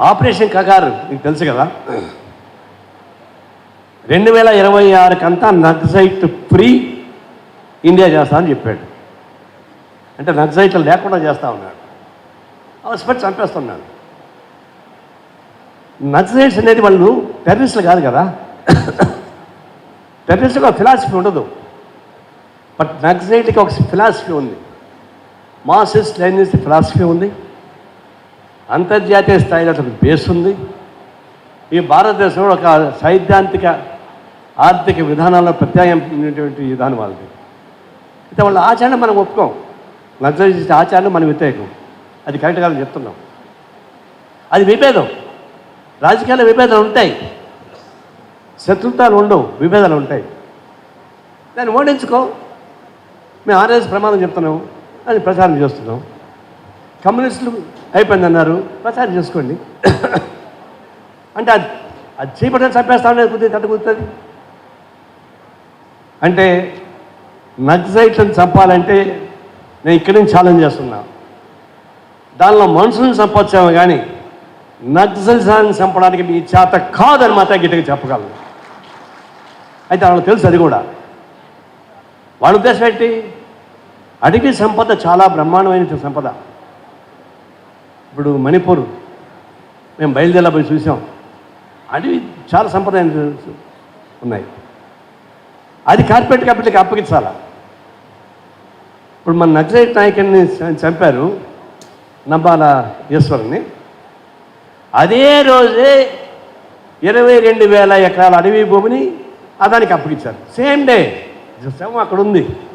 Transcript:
Operation Kagar మీకు తెలుసు కదా? రెండు వేల ఇరవై ఆరుకంతా నక్సైట్ ఫ్రీ ఇండియా చేస్తామని చెప్పాడు. అంటే నక్సైట్లు లేకుండా చేస్తా ఉన్నాడు. అవసరం చంపేస్తున్నాడు. నక్సలైట్స్ అనేది వాళ్ళు టెర్రరిస్టులు కాదు కదా? టెర్రరిస్ట్కి ఒక ఫిలాసఫీ ఉండదు. బట్ నక్సలైట్కి ఒక ఫిలాసఫీ ఉంది. మాసిస్ట్ లైన్స్ ఫిలాసఫీ ఉంది. అంతర్జాతీయ స్థాయిలో అతనికి బేస్ ఉంది. ఈ భారతదేశంలో ఒక సైద్ధాంతిక ఆర్థిక విధానాల్లో ప్రత్యామ్నాయమైనటువంటి విధానం వాళ్ళది. అయితే వాళ్ళ ఆచరణ మనం ఒప్పుకోం. నక్సలైట్ ఆచరణ మనం వ్యతిరేకం. అది కరెక్ట్ కాదని చెప్తున్నాం. అది విభేదం. రాజకీయాల్లో విభేదాలు ఉంటాయి. శత్రుత్వాలు ఉండవు విభేదాలు ఉంటాయి. దాన్ని ఓడించుకో. మేము ఆర్ఎస్ ప్రమాదం చెప్తున్నాం. అది ప్రచారం చేస్తున్నాం. కమ్యూనిస్టులు అయిపోయిందన్నారు. ప్రచారం చేసుకోండి. అంటే అది అది చేపట్టని చంపేస్తామని కుదిరి తట్టుకుతుంది అంటే నక్సైట్లను చంపాలంటే నేను ఇక్కడి నుంచి ఛాలెంజ్ చేస్తున్నా. దానిలో మనుషులను చంపొచ్చాము కానీ నక్సల్సాన్ని చంపడానికి మీ చేత కాదని మాత్రం గిట్టగా చెప్పగలను. అయితే వాళ్ళకి తెలుసు అది కూడా. వాళ్ళ ఉద్దేశం ఏంటి? అడవి సంపద చాలా బ్రహ్మాండమైన సంపద. ఇప్పుడు మణిపూర్ మేము బయలుదేరా పోయి చూసాం. అడవి చాలా సంప్రదాయాలు ఉన్నాయి. అది కార్పొరేట్ కంపెనీకి అప్పగించాలా? ఇప్పుడు మన నక్సలైట్ నాయకుడిని చంపారు నంబాల ఈశ్వరుని అదే రోజే ఇరవై రెండు వేల ఎకరాల అడవి భూమిని అదానికి అప్పగించారు. Same day. శవం అక్కడ ఉంది